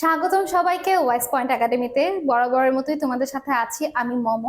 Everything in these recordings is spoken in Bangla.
স্বাগতম সবাইকে ওয়াইস পয়েন্ট একাডেমিতে। বরাবরের মতোই তোমাদের সাথে আছি আমি মম।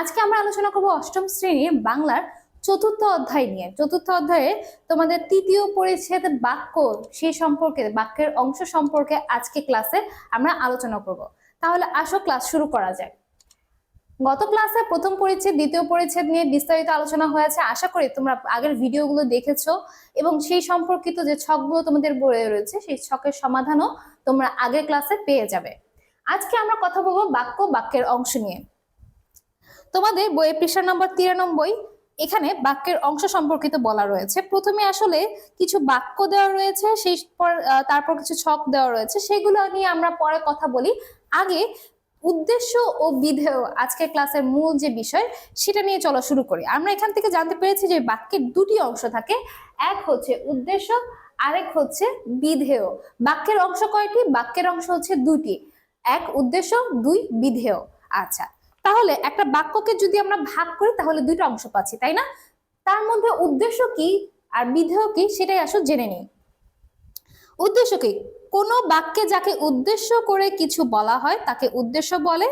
আজকে আমরা আলোচনা করব অষ্টম শ্রেণির বাংলার চতুর্থ অধ্যায় নিয়ে। চতুর্থ অধ্যায়ে তোমাদের তৃতীয় পরিচ্ছেদ বাক্য সেই সম্পর্কে, বাক্যের অংশ সম্পর্কে আজকে ক্লাসে আমরা আলোচনা করব। তাহলে আসো, ক্লাস শুরু করা যায় গত ক্লাসে প্রথম পরিচ্ছেদ, দ্বিতীয় পরিচ্ছেদ নিয়ে বিস্তারিত আলোচনা হয়েছে। আশা করি তোমরা আগের ভিডিওগুলো দেখেছ এবং সেই সম্পর্কিত যে ছকগুলো তোমাদের বইয়ে রয়েছে, সেই ছকের সমাধানও তোমরা আগের ক্লাসে পেয়ে যাবে। আজকে আমরা কথা বলব বাক্য বাক্যের অংশ নিয়ে। তোমাদের বইয়ের পৃষ্ঠা নম্বর তিরানব্বই, এখানে বাক্যের অংশ সম্পর্কিত বলা রয়েছে। প্রথমে আসলে কিছু বাক্য দেওয়া রয়েছে, সেই পর তারপর কিছু ছক দেওয়া রয়েছে। সেগুলো নিয়ে আমরা পরে কথা বলি। আগে উদ্দেশ্য ও বিধেয় আজকের ক্লাসের মূল যে বিষয়, সেটা নিয়ে চলা শুরু করি। আমরা এখান থেকে জানতে পেরেছি যে বাক্যের দুটি অংশ থাকে। এক হচ্ছে উদ্দেশ্য, আরেক হচ্ছে বিধেয়। বাক্যের অংশ কয়টি? বাক্যের অংশ হচ্ছে দুটি এক উদ্দেশ্য, দুই বিধেয়। আচ্ছা তাহলে একটা বাক্যকে যদি আমরা ভাগ করি, তাহলে দুইটা অংশ পাচ্ছি, তাই না? তার মধ্যে উদ্দেশ্য কি আর বিধেয় কি, সেটাই আসো জেনে নিই। উদ্দেশ্য কি? কোন বাক্যে যাকে উদ্দেশ্য করে কিছু বলা হয়, তাকে উদ্দেশ্য বলে।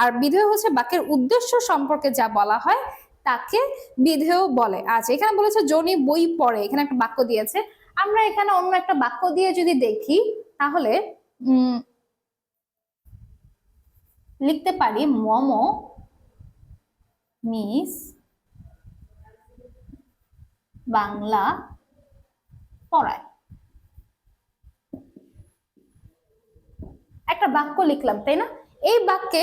আর বিধেয় হচ্ছে বাক্যের উদ্দেশ্য সম্পর্কে যা বলা হয়, তাকে বিধেয় বলে। আচ্ছা এখানে বলেছে, জনি বই পড়ে। এখানে একটা বাক্য দিয়েছে। আমরা এখানে অন্য একটা বাক্য দিয়ে যদি দেখি, তাহলে লিখতে পারি, মম মিস বাংলা পড়ায়। একটা বাক্য লিখলাম, তাই না? এই বাক্যে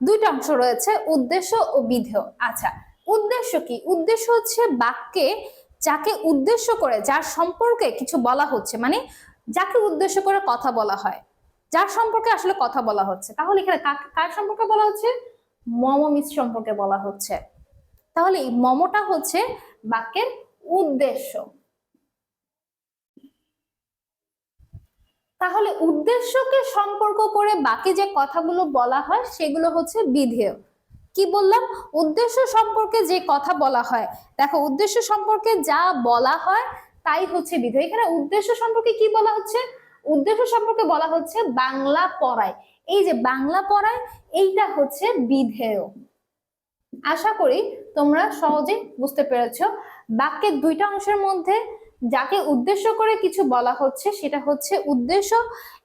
দুইটা অংশ রয়েছে, উদ্দেশ্য ও বিধেয়। আচ্ছা উদ্দেশ্য কি? উদ্দেশ্য হচ্ছে বাক্যে যাকে উদ্দেশ্য করে, যার সম্পর্কে কিছু বলা হচ্ছে মানে যাকে উদ্দেশ্য করে কথা বলা হয়, যার সম্পর্কে আসলে কথা বলা হচ্ছে। তাহলে এখানে কার সম্পর্কে বলা হচ্ছে? মম মিস সম্পর্কে বলা হচ্ছে। তাহলে এই মমটা হচ্ছে বাক্যের উদ্দেশ্য। তাহলে উদ্দেশ্যকে সম্পর্ক করে বাকি যে কথাগুলো বলা হয় সেগুলো হচ্ছে বিধেয়। কি বললাম? উদ্দেশ্য সম্পর্কে যে কথা বলা হয়, দেখো উদ্দেশ্য সম্পর্কে যা বলা হয় তাই হচ্ছে বিধেয়। এখানে উদ্দেশ্য সম্পর্কে কি বলা হচ্ছে? উদ্দেশ্য সম্পর্কে বলা হচ্ছে বাংলা পড়ায়। এই যে বাংলা পড়ায়, এইটা হচ্ছে বিধেয়। আশা করি তোমরা সহজেই বুঝতে পেরেছ। বাক্যের দুইটা অংশের মধ্যে যাকে উদ্দেশ্য করে কিছু বলা হচ্ছে সেটা হচ্ছে উদ্দেশ্য।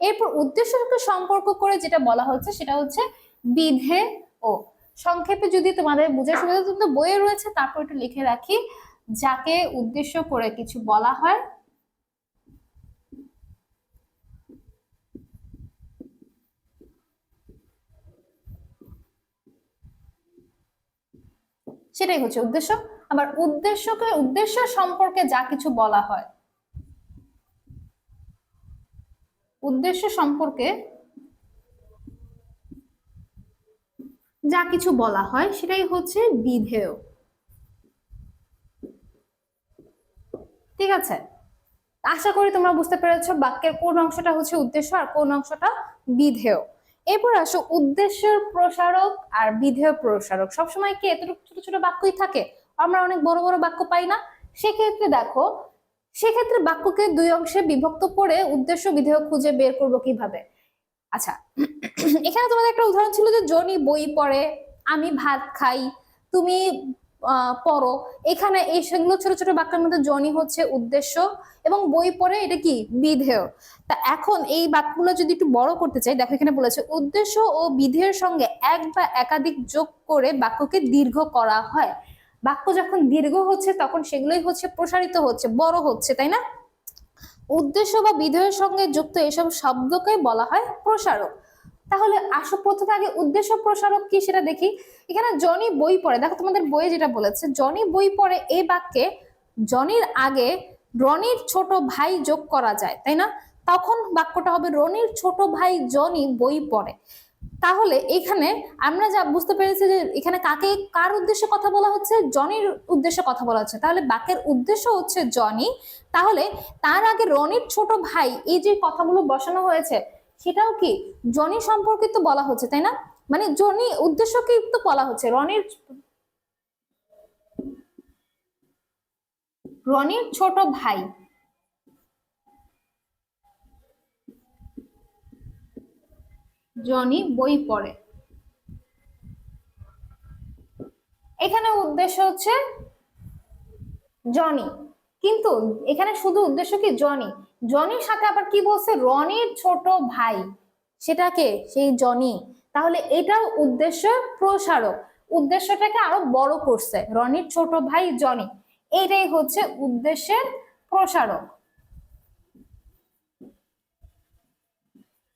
এরপর উদ্দেশ্যকে সম্পর্ক করে যেটা বলা হচ্ছে সেটা হচ্ছে বিধে ও। সংক্ষেপে যদি তোমাদের বুঝে সুবিধা তো বইয়ে রয়েছে, তারপর একটু লিখে রাখি। যাকে উদ্দেশ্য করে কিছু বলা হয়, সেটাই হচ্ছে উদ্দেশ্য। আবার উদ্দেশ্যকে, উদ্দেশ্য সম্পর্কে যা কিছু বলা হয়। উদ্দেশ্য সম্পর্কে যা কিছু বলা হয় সেটাই হচ্ছে বিধেয়। ঠিক আছে? আশা করি তোমরা বুঝতে পেরেছ বাক্যের কোন অংশটা হচ্ছে উদ্দেশ্য আর কোন অংশটা বিধেয়। এরপর আসো উদ্দেশ্যের প্রসারক আর বিধেয় প্রসারক। সবসময় কি এতটুকু ছোট ছোট বাক্যই থাকে? আমরা অনেক বড় বড় বাক্য পাই না? সেক্ষেত্রে দেখো, সেক্ষেত্রে বাক্যকে দুই অংশে বিভক্ত করে উদ্দেশ্য বিধেয় খুঁজে বের করব কীভাবে? আচ্ছা এখানে তোমাদের একটা উদাহরণ ছিল যে জনি বই পড়ে, আমি ভাত খাই, তুমি পড়ো। এখানে এই সেগুলো ছোট ছোট বাক্যের মধ্যে জনি হচ্ছে উদ্দেশ্য এবং বই পড়ে এটা কি? বিধেয়। তা এখন এই বাক্যগুলো যদি একটু বড় করতে চাই, দেখো এখানে বলেছে, উদ্দেশ্য ও বিধেয়ের সঙ্গে এক বা একাধিক যোগ করে বাক্যকে দীর্ঘ করা হয়। বাক্য যখন দীর্ঘ হচ্ছে, তখন সেগুলোই হচ্ছে প্রসারিত হচ্ছে, বড় হচ্ছে, তাই না? উদ্দেশ্য বা বিধেয়ের সঙ্গে যুক্ত এসব শব্দকে বলা হয় প্রসারক। তাহলে আসো, প্রথমে আগে উদ্দেশ্য প্রসারক কি সেটা দেখি। এখানে জনি বই পড়ে, দেখো তোমাদের বইয়ে যেটা বলেছে, জনি বই পড়ে এই বাক্যে, জনির আগে রনির ছোট ভাই যোগ করা যায়, তাই না? তখন বাক্যটা হবে রনির ছোট ভাই জনি বই পড়ে। তাহলে এখানে আমরা যা বুঝতে পেরেছি যে এখানে কাকে কার উদ্দেশ্যে কথা বলা হচ্ছে? জনির উদ্দেশ্যে কথা বলা হচ্ছে। তাহলে বাকের উদ্দেশ্য হচ্ছে জনি। তাহলে তার আগে রনির ছোট ভাই, এই যে কথাগুলো বসানো হয়েছে, সেটাও কি জনি সম্পর্কিত বলা হচ্ছে, তাই না? মানে জনি উদ্দেশ্যকে তো বলা হচ্ছে। রনির রনির ছোট ভাই জনি বই পড়ে। এখানে উদ্দেশ্য হচ্ছে জনি। কিন্তু এখানে শুধু উদ্দেশ্য কি? জনি। জনির সাথে আবার কি বলছে? রনির ছোট ভাই। সেটাকে সেই জনি। তাহলে এটাও উদ্দেশ্য প্রসারক। উদ্দেশ্যটাকে আরও বড় করছে। রনির ছোট ভাই জনি। এটাই হচ্ছে উদ্দেশ্যের প্রসারক।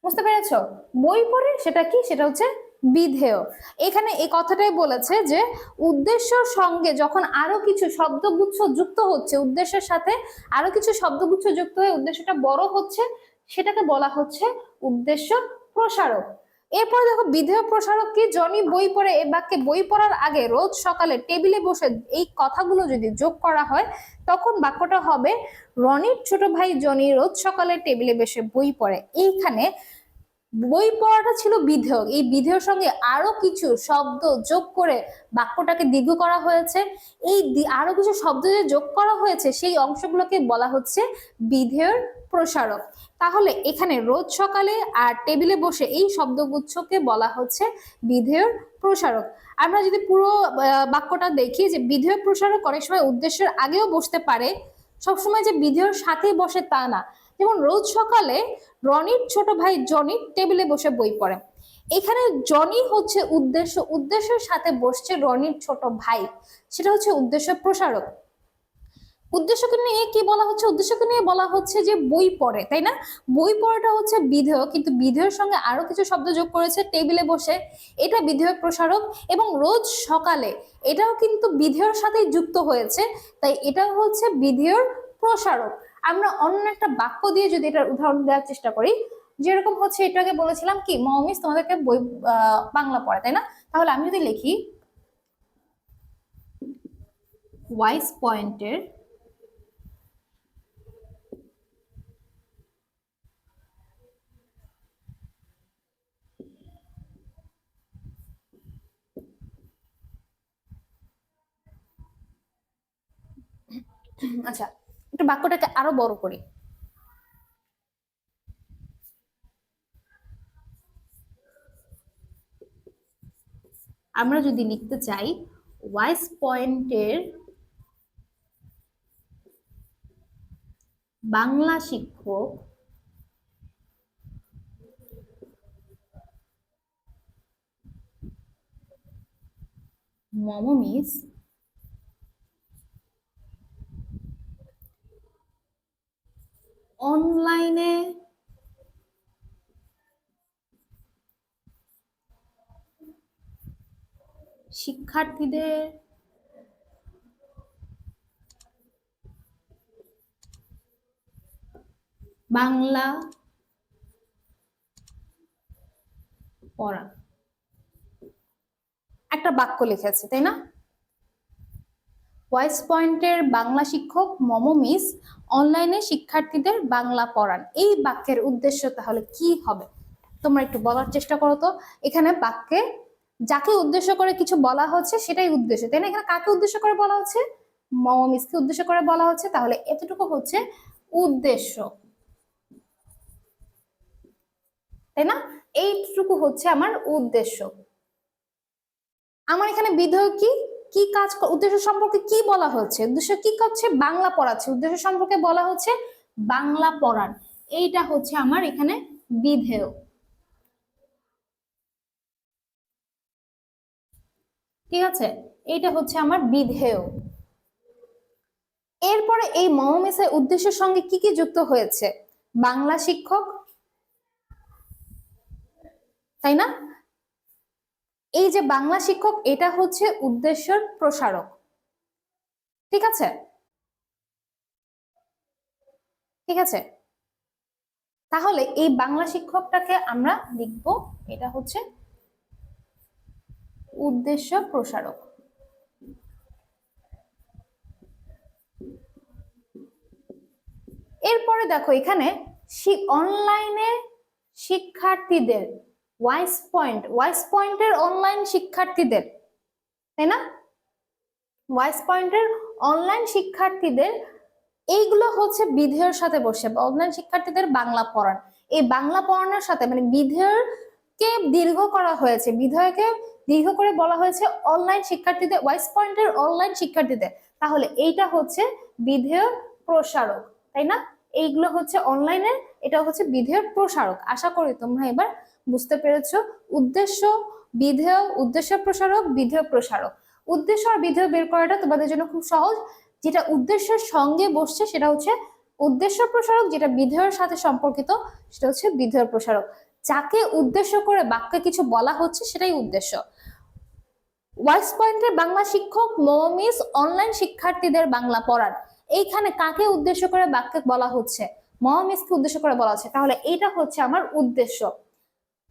বুঝতে পেরেছ? বই পড়ে সেটা কি? সেটা হচ্ছে বিধেয়। এখানে এই কথাটাই বলেছে যে উদ্দেশ্যর সঙ্গে যখন আরও কিছু শব্দগুচ্ছ যুক্ত হচ্ছে, উদ্দেশ্যের সাথে আরও কিছু শব্দগুচ্ছ যুক্ত হয়ে উদ্দেশ্যটা বড় হচ্ছে, সেটাকে বলা হচ্ছে উদ্দেশ্য প্রসারক। এরপরে দেখো, বিধেয় প্রসারক কি? জনি বই পড়ে, এ বাক্যে বই পড়ার আগে রোজ সকালে টেবিলে বসে এই কথাগুলো যদি যোগ করা হয়, তখন বাক্যটা হবে, রনির ছোট ভাই জনি রোজ সকালে টেবিলে বসে বই পড়ে। এইখানে বই পড়াটা ছিল বিধেয়। এই বিধেয়র সঙ্গে আরও কিছু শব্দ যোগ করে বাক্যটাকে দীর্ঘ করা হয়েছে। এই আরও কিছু শব্দ যে যোগ করা হয়েছে, সেই অংশগুলোকে বলা হচ্ছে বিধেয়র প্রসারক। তাহলে এখানে রোজ সকালে আর টেবিলে বসে এই শব্দগুচ্ছকে বলা হচ্ছে বিধেয়র প্রসারক। আমরা যদি পুরো বাক্যটা দেখি যে বিধেয় প্রসারক অনেক সময় উদ্দেশ্যের আগেও বসতে পারে। সবসময় যে বিধেয়র সাথে বসে তা না। যেমন রোজ সকালে রনির ছোট ভাই জনি টেবিলে বসে বই পড়ে। এখানে জনি হচ্ছে উদ্দেশ্য। উদ্দেশ্যের সাথে বসছে রনির ছোট ভাই। সেটা হচ্ছে উদ্দেশ্য প্রসারক। উদ্দেশ্যকে নিয়ে কি বলা হচ্ছে? উদ্দেশ্যকে নিয়ে বলা হচ্ছে যে বই পড়ে, তাই না? বই পড়াটা হচ্ছে বিধেয়, কিন্তু বিধেয়ের সঙ্গে আরও কিছু শব্দ যোগ করেছে টেবিলে বসে। এটা বিধেয় প্রসারক এবং রোজ সকালে এটাও কিন্তু বিধেয়র সাথেই যুক্ত হয়েছে, তাই এটা হচ্ছে বিধেয়র প্রসারক। আমরা অন্য একটা বাক্য দিয়ে যদি এটার উদাহরণ দেওয়ার চেষ্টা করি, যেরকম হচ্ছে এটাকে বলেছিলাম কি মমিস তোমাদেরকে বই বাংলা পড়ে, তাই না? তাহলে আমি যদি লিখি ওয়াইস পয়েন্টের আচ্ছা একটু বাক্যটাকে আরও বড় করি। আমরা যদি লিখতে চাই ওয়াইস পয়েন্টের বাংলা শিক্ষক মমমিস অনলাইনে শিক্ষার্থীদের বাংলা পড়া। একটা বাক্য লিখেছি তাই না? ভয়েস পয়েন্টের বাংলা শিক্ষক মম মিস, অনলাইনে শিক্ষার্থীদের বাংলা পড়ান। এই বাক্যের উদ্দেশ্য তাহলে কি হবে? তোমরা একটু বলার চেষ্টা করো তো। এখানে বাক্যে যাকে উদ্দেশ্য করে কিছু বলা হচ্ছে, সেটাই উদ্দেশ্য। তাই না? এখানে কাকে উদ্দেশ্য করে বলা হচ্ছে? মম মিসকে উদ্দেশ্য করে বলা হচ্ছে। তাহলে এতটুকু হচ্ছে উদ্দেশ্য। তাই না? এইটুকু হচ্ছে আমার উদ্দেশ্য। আমার এখানে বিধেয় কি? কি কাজ উদ্দেশ্য সম্পর্কে কি বলা হচ্ছে উদ্দেশ্য কি করছে বাংলা পড়াচ্ছে। উদ্দেশ্য সম্পর্কে বলা হচ্ছে বাংলা পড়ান। এইটা হচ্ছে আমার এখানে বিধেয়। ঠিক আছে? এইটা হচ্ছে আমার বিধেয়। এরপরে এই মমমেসের উদ্দেশ্যের সঙ্গে কি কি যুক্ত হয়েছে? বাংলা শিক্ষক, তাই না? এই যে বাংলা শিক্ষক, এটা হচ্ছে উদ্দেশ্যের প্রসারক। ঠিক আছে? ঠিক আছে? তাহলে এই বাংলা শিক্ষকটাকে আমরা লিখব, এটা হচ্ছে উদ্দেশ্য প্রসারক। এরপরে দেখো, এখানে অনলাইনে শিক্ষার্থীদের ওয়াইস পয়েন্ট ওয়াইস পয়েন্টের অনলাইন শিক্ষার্থীদের, তাই না? ওয়াইস পয়েন্টের অনলাইন শিক্ষার্থীদের, এইগুলো হচ্ছে বিধেয়র সাথে বসে। অনলাইন শিক্ষার্থীদের বাংলা পড়ান। এই বাংলা পড়ানোর সাথে মানে বিধেয়র কে দীর্ঘ করা হয়েছে, বিধেয়কে দীর্ঘ করে বলা হয়েছে অনলাইন শিক্ষার্থীদের ওয়াইস পয়েন্টের অনলাইন শিক্ষার্থীদের। তাহলে এইটা হচ্ছে বিধেয়ক প্রসারক, তাই না? এইগুলো হচ্ছে অনলাইনে এটা হচ্ছে বিধেয়ক প্রসারক। আশা করি তোমরা এবার বুঝতে পেরেছ? উদ্দেশ্য, বিধেয়, উদ্দেশ্য প্রসারক, বিধেয় প্রসারক। উদ্দেশ্য আর বিধেয় বের করাটা তোমাদের জন্য খুব সহজ। যেটা উদ্দেশ্যের সঙ্গে বসছে সেটা হচ্ছে উদ্দেশ্য প্রসারক, যেটা বিধেয়ের সাথে সম্পর্কিত, সেটা হচ্ছে বিধেয় প্রসারক। যাকে উদ্দেশ্য করে বাক্যে কিছু বলা হচ্ছে, সেটাই উদ্দেশ্য। ওয়াইস পয়েন্টের বাংলা শিক্ষক মমিস অনলাইন শিক্ষার্থীদের বাংলা পড়ান। এইখানে কাকে উদ্দেশ্য করে বাক্যে বলা হচ্ছে? মহামিসকে উদ্দেশ্য করে বলা হচ্ছে। তাহলে এটা হচ্ছে আমার উদ্দেশ্য।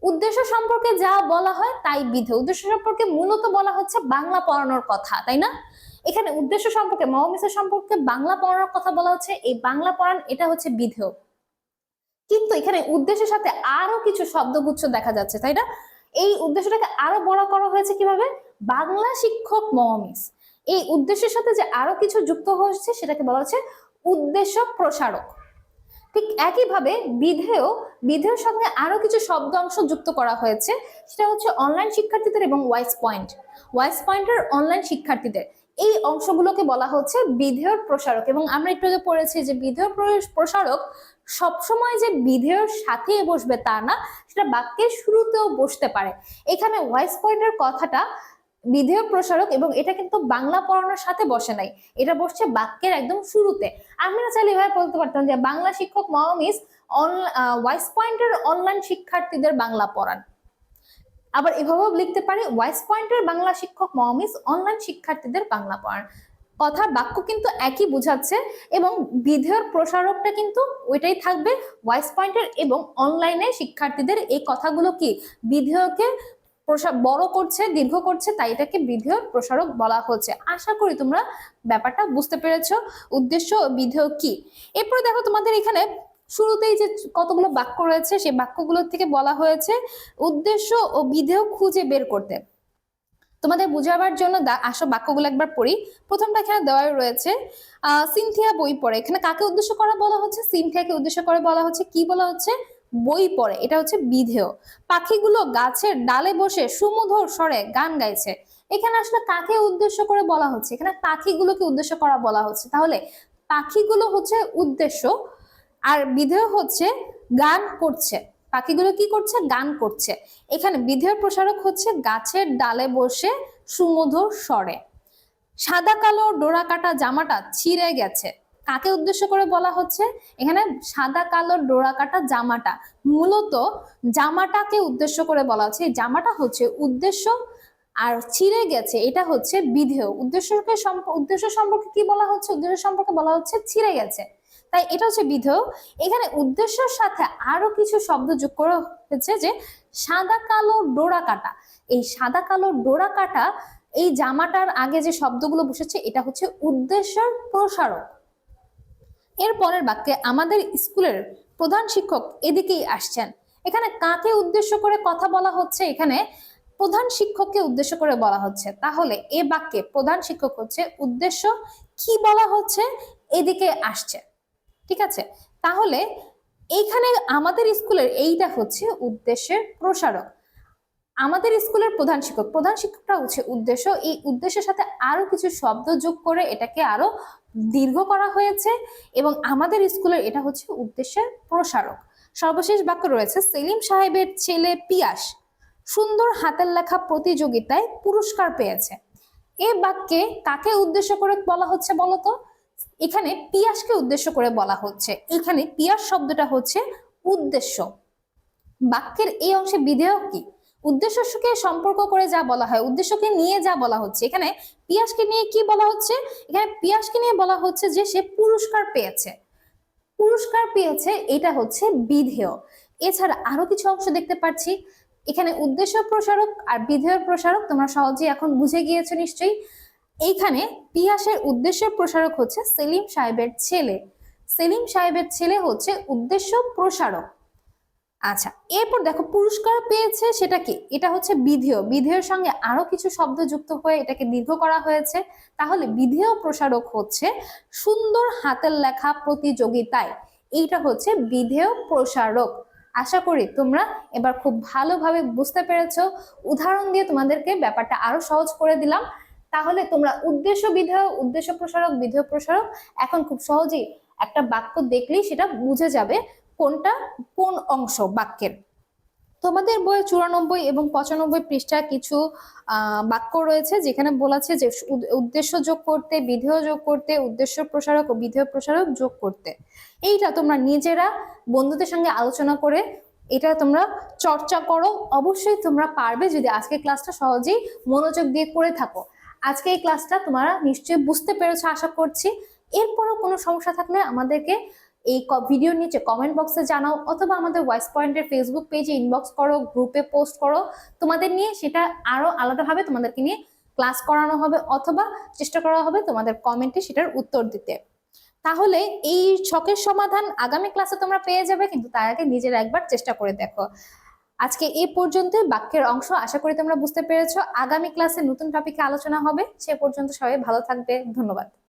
উদ্দেশ্য সম্পর্কে যা বলা হয় তাই বিধে। উদ্দেশ্য সম্পর্কে মূলত বলা হচ্ছে বাংলা পড়ানোর কথা, তাই না? এখানে উদ্দেশ্য সম্পর্কে মহামিসের সম্পর্কে বাংলা পড়ানোর কথা বলা হচ্ছে। এই বাংলা পড়ান, এটা হচ্ছে বিধেয়। কিন্তু এখানে উদ্দেশ্যের সাথে আরও কিছু শব্দগুচ্ছ দেখা যাচ্ছে, তাই না? এই উদ্দেশ্যটাকে আরও বড় করা হয়েছে কীভাবে? বাংলা শিক্ষক মহামিস। এই উদ্দেশ্যের সাথে যে আরও কিছু যুক্ত হয়েছে, সেটাকে বলা হচ্ছে উদ্দেশ্য প্রসারক। ঠিক একইভাবে বিধেয় বিধেয়ের সঙ্গে আরও কিছু শব্দ অংশ যুক্ত করা হয়েছে। সেটা হচ্ছে অনলাইন শিক্ষার্থীদের এবং ওয়াইস পয়েন্ট ওয়াইস পয়েন্টের অনলাইন শিক্ষার্থীদের। এই অংশগুলোকে বলা হচ্ছে বিধেয়র প্রসারক। এবং আমরা একটু পড়েছি যে বিধেয় প্রসারক সবসময় যে বিধেয়র সাথে বসবে তা না, সেটা বাক্যের শুরুতেও বসতে পারে। এখানে ওয়াইস পয়েন্টের কথাটা বিধেয় প্রসারক এবং এটা কিন্তু বাংলা পড়ানোর সাথে বসে নাই। এটা বসছে বাক্যের একদম শুরুতে। আমরা চাইলে এভাবে বলতে পারতাম যে বাংলা শিক্ষক মহমিস ওয়াইস পয়েন্টের অনলাইন শিক্ষার্থীদের বাংলা পড়ান। আবার এভাবেও লিখতে পারি ওয়াইস পয়েন্টের বাংলা শিক্ষক মহমিস অনলাইন শিক্ষার্থীদের বাংলা পড়ান। কথা, বাক্য কিন্তু একই বুঝাচ্ছে এবং বিধেয়র প্রসারকটা কিন্তু ওইটাই থাকবে ওয়াইস পয়েন্টের এবং অনলাইনে শিক্ষার্থীদের এই কথাগুলো কি? বিধেয়কে বড় করছে, দীর্ঘ করছে, তাই এটাকে বিধেয়ক প্রসারক বলা হচ্ছে। আশা করি তোমরা ব্যাপারটা বুঝতে পেরেছ। উদ্দেশ্য ও বিধেয়ক কি? এরপরে দেখো তোমাদের এখানে শুরুতেই যে কতগুলো বাক্য রয়েছে, সেই বাক্যগুলোর থেকে বলা হয়েছে, উদ্দেশ্য ও বিধেয় খুঁজে বের করতে। তোমাদের বুঝাবার জন্য আসো বাক্যগুলো একবার পড়ি। প্রথমটা এখানে দেওয়া রয়েছে সিনথিয়া বই পড়ে। এখানে কাকে উদ্দেশ্য করা বলা হচ্ছে? সিনথিয়াকে উদ্দেশ্য করে বলা হচ্ছে, কি বলা হচ্ছে? বই পড়ে, এটা হচ্ছে বিধেয়। পাখিগুলো গাছের ডালে বসে সুমধুর স্বরে গান গাইছে। এখানে আসলে কাকে উদ্দেশ্য করে বলা হচ্ছে? এখানে পাখিগুলোকে উদ্দেশ্য করা বলা হচ্ছে। তাহলে পাখিগুলো হচ্ছে উদ্দেশ্য আর বিধেয় হচ্ছে গান করছে। পাখিগুলো কি করছে? গান করছে। এখানে বিধেয় প্রসারক হচ্ছে গাছের ডালে বসে সুমধুর স্বরে। সাদা কালো ডোরা কাটা জামাটা ছিঁড়ে গেছে। কাকে উদ্দেশ্য করে বলা হচ্ছে? এখানে সাদা, কালো, ডোরা কাটা জামাটা। মূলত জামাটাকে উদ্দেশ্য করে বলা হচ্ছে। জামাটা হচ্ছে উদ্দেশ্য আর ছিঁড়ে গেছে, এটা হচ্ছে বিধেয়। উদ্দেশ্যকে উদ্দেশ্য সম্পর্কে কি বলা হচ্ছে? উদ্দেশ্য সম্পর্কে বলা হচ্ছে ছিঁড়ে গেছে। তাই এটা হচ্ছে বিধেয়। এখানে উদ্দেশ্যের সাথে আরও কিছু শব্দ যোগ করা হয়েছে যে সাদা, কালো, ডোরা কাটা। এই সাদা, কালো, ডোরা কাটা, এই জামাটার আগে যে শব্দগুলো বসেছে, এটা হচ্ছে উদ্দেশ্যের প্রসারক। এর পরের বাক্যে আমাদের স্কুলের প্রধান শিক্ষক এদিকেই আসছেন। এখানে কাকে উদ্দেশ্য করে কথা বলা হচ্ছে? এখানে প্রধান শিক্ষককে উদ্দেশ্য করে বলা হচ্ছে। তাহলে এ বাক্যে প্রধান শিক্ষক হচ্ছে উদ্দেশ্য কি বলা হচ্ছে? এদিকে আসছে। ঠিক আছে? তাহলে এইখানে আমাদের স্কুলের এইটা হচ্ছে উদ্দেশ্যের প্রসারক। আমাদের স্কুলের প্রধান শিক্ষক। প্রধান শিক্ষকটা হচ্ছে উদ্দেশ্য। এই উদ্দেশ্যের সাথে আরও কিছু শব্দ যোগ করে এটাকে আরও দীর্ঘ করা হয়েছে এবং আমাদের স্কুলের এটা হচ্ছে উদ্দেশ্যের প্রসারক। সর্বশেষ বাক্য রয়েছে, সেলিম সাহেবের ছেলে পিয়াস সুন্দর হাতের লেখা প্রতিযোগিতায় পুরস্কার পেয়েছে। এ বাক্যে কাকে উদ্দেশ্য করে বলা হচ্ছে বলতো? এখানে পিয়াসকে উদ্দেশ্য করে বলা হচ্ছে। এখানে পিয়াস শব্দটা হচ্ছে উদ্দেশ্য। বাক্যের এই অংশে বিধেয় কি? উদ্দেশ্যকে সম্পর্ক করে যা বলা হয়, উদ্দেশ্যকে নিয়ে যা বলা হচ্ছে। এখানে পিয়াসকে নিয়ে কি বলা হচ্ছে? এখানে পিয়াসকে নিয়ে বলা হচ্ছে যে সে পুরস্কার পেয়েছে। পুরস্কার পেয়েছে এটা হচ্ছে বিধেয়। এছাড়া আরও কিছু অংশ দেখতে পাচ্ছি। এখানে উদ্দেশ্য প্রসারক আর বিধেয় প্রসারক তোমরা সহজেই এখন বুঝে গিয়েছো নিশ্চয়ই। এইখানে পিয়াসের উদ্দেশ্য প্রসারক হচ্ছে সেলিম সাহেবের ছেলে। সেলিম সাহেবের ছেলে হচ্ছে উদ্দেশ্য প্রসারক। আচ্ছা এরপর দেখো পুরস্কার পেয়েছে সেটা কি? এটা হচ্ছে বিধেয়। বিধেয়ের সঙ্গে আরও কিছু শব্দ যুক্ত হয়ে এটাকে দীর্ঘ করা হয়েছে। তাহলে বিধেয় প্রসারক হচ্ছে সুন্দর হাতের লেখা প্রতিযোগিতায়। এইটা হচ্ছে বিধেয় প্রসারক। আশা করি তোমরা এবার খুব ভালোভাবে বুঝতে পেরেছ। উদাহরণ দিয়ে তোমাদেরকে ব্যাপারটা আরও সহজ করে দিলাম। তাহলে তোমরা উদ্দেশ্য বিধেয়, উদ্দেশ্য প্রসারক, বিধেয় প্রসারক, এখন খুব সহজেই একটা বাক্য দেখলেই সেটা বুঝে যাবে। কোনটা? কোন অংশ বাক্যের? তোমাদের বইয়ে চুরানব্বই এবং পঁচানব্বই পৃষ্ঠা কিছু বাক্য রয়েছে যেখানে বলেছে যে উদ্দেশ্য যোগ করতে, বিধেয় যোগ করতে, উদ্দেশ্য প্রসারক ও বিধেয় প্রসারক যোগ করতে। এইটা তোমরা নিজেরা বন্ধুদের সঙ্গে আলোচনা করে এটা তোমরা চর্চা করো। অবশ্যই তোমরা পারবে যদি আজকে ক্লাসটা সহজেই মনোযোগ দিয়ে করে থাকো। আজকে এই ক্লাসটা তোমরা নিশ্চয়ই বুঝতে পেরেছ, আশা করছি। এরপরও কোনো সমস্যা থাকলে আমাদেরকে এই ভিডিওর নিচে কমেন্ট বক্সে জানাও অথবা আমাদের ভয়েস পয়েন্টের ফেসবুক পেজে ইনবক্স করো গ্রুপে পোস্ট করো। তোমাদের নিয়ে সেটা আরও আলাদাভাবে তোমাদেরকে নিয়ে ক্লাস করানো হবে অথবা চেষ্টা করা হবে তোমাদের কমেন্টে সেটার উত্তর দিতে। তাহলে এই ছকের সমাধান আগামী ক্লাসে তোমরা পেয়ে যাবে, কিন্তু তার আগে নিজের একবার চেষ্টা করে দেখো। আজকে এই পর্যন্ত বাক্যের অংশ আশা করি তোমরা বুঝতে পেরেছ। আগামী ক্লাসে নতুন টপিকে আলোচনা হবে, সে পর্যন্ত সবাই ভালো থাকবে। ধন্যবাদ।